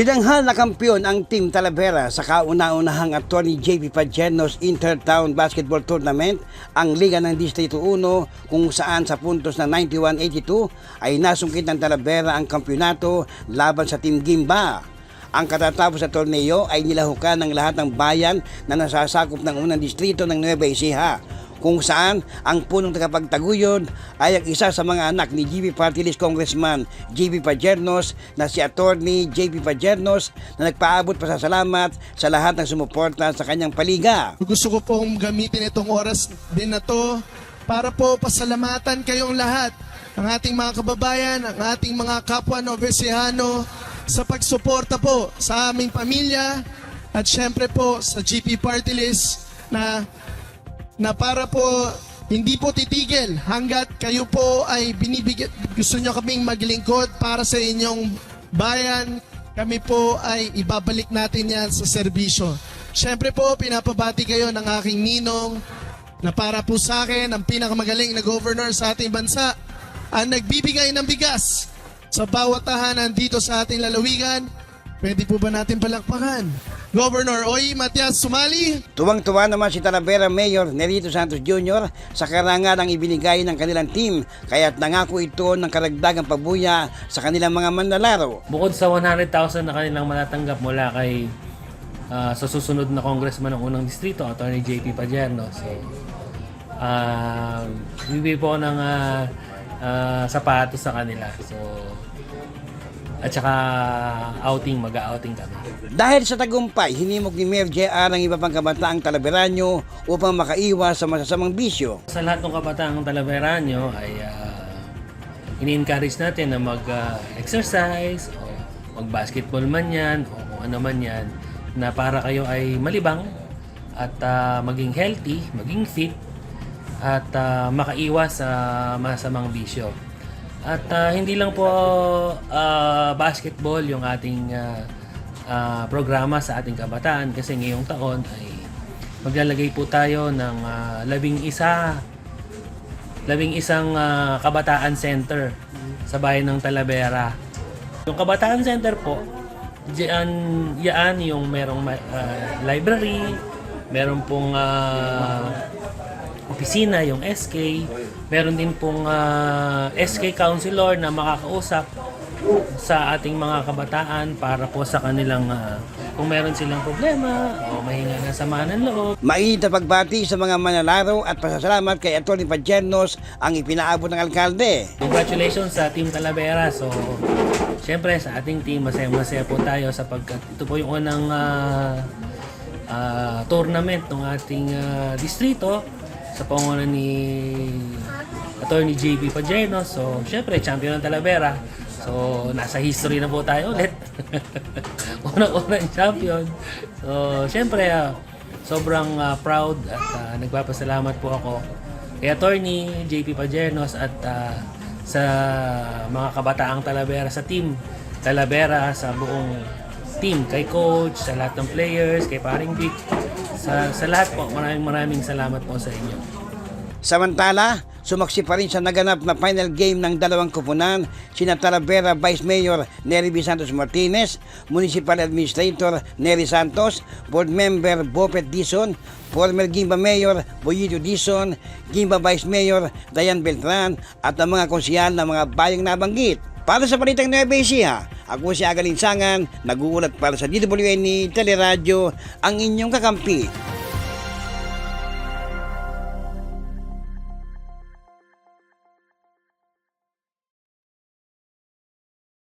Pinanghal na kampiyon ang Team Talavera sa kauna-unahang attorney JP Pagenos Intertown Basketball Tournament, ang Liga ng Distrito 1 kung saan sa puntos ng 91-82 ay nasungkit ng Talavera ang kampyonato laban sa Team Gimba. Ang katatapos sa torneo ay nilahukan ng lahat ng bayan na nasasakop ng unang distrito ng Nueva Ecija kung saan ang punong tagapagtaguyod ay ang isa sa mga anak ni GB Party List Congressman JB Pajernos na si Attorney JB Pajernos na nagpaabot pa sa salamat sa lahat ng sumuporta sa kanyang paliga. Gusto ko pong gamitin itong oras din na to para po pasalamatan kayong lahat, ang ating mga kababayan, ang ating mga kapwa Novesiano sa pagsuporta po sa aming pamilya at syempre po sa GP Party List na na para po hindi po titigil hanggat kayo po ay binibigyan gusto nyo kaming maglingkod para sa inyong bayan kami po ay ibabalik natin yan sa serbisyo. Siyempre po, pinapabati kayo ng aking ninong na para po sa akin, ang pinakamagaling na governor sa ating bansa, ang nagbibigay ng bigas sa bawat tahanan dito sa ating lalawigan. Pwede po ba natin palakpakan? Governor Oy Matias Sumali, Tuwang-tuwa naman si Talavera Mayor Nerito Santos Jr. sa karangalang ibinigay ng kanilang team kaya't nangako ito ng karagdagang pabuya sa kanilang mga manlalaro. Bukod sa 100,000 na kanilang matatanggap mula kay ah, sa susunod na congressman ng unang distrito, Attorney JP Pajerno. So, uh, bibigay po ng ah, ah, sapatos sa kanila. So, at saka outing, mag-outing kami. Dahil sa tagumpay, hinimok ni Mayor JR ang iba pang kabataang Talaveranyo upang makaiwas sa masasamang bisyo. Sa lahat ng kabataang Talaveranyo ay ah, ini-encourage natin na mag-exercise o mag-basketball man yan o kung ano man yan na para kayo ay malibang at ah, maging healthy, maging fit at ah, makaiwas sa masamang bisyo. At ah, hindi lang po ah, basketball yung ating ah, ah, programa sa ating kabataan kasi ngayong taon ay maglalagay po tayo ng ah, labing isa labing isang ah, kabataan center sa bayan ng Talavera. Yung kabataan center po, diyan yaan yung merong ah, library, meron pong ah, opisina, yung SK, meron din pong ah, SK counselor na makakausap sa ating mga kabataan para po sa kanilang ah, kung meron silang problema o mahinga ng sama ng loob Mainit na pagbati sa mga manlalaro at pasasalamat kay Atty. Pajernos ang ipinaabot ng alkalde. Congratulations sa Team Talavera. So, syempre sa ating team, masaya-masaya po tayo sapagkat ito po yung unang ah, ah, tournament ng ating ah, distrito sa pangunan ni Attorney JB Pageno. So, syempre, champion ng Talavera. So, nasa history na po tayo ulit. Unang-unang champion. So, syempre, ah, sobrang ah, proud at ah, nagpapasalamat po ako kay Attorney JP Pajernos at ah, sa mga kabataang Talavera sa team Talavera sa buong team kay coach, sa lahat ng players, kay paring Vic, sa, sa lahat po, maraming maraming salamat po sa inyo. Samantala, sumaksi pa rin sa naganap na final game ng dalawang kupunan sina Talavera Vice Mayor Nery B. Santos Martinez, Municipal Administrator Nery Santos, Board Member Bopet Dison, former Gimba Mayor Boyito Dison, Gimba Vice Mayor Dayan Beltran at ang mga konsihal ng mga bayang nabanggit. Para sa Palitang Nueva Ecija, ako si Agalinsangan, nag-uulat para sa DWN Teleradyo, ang inyong kakampi,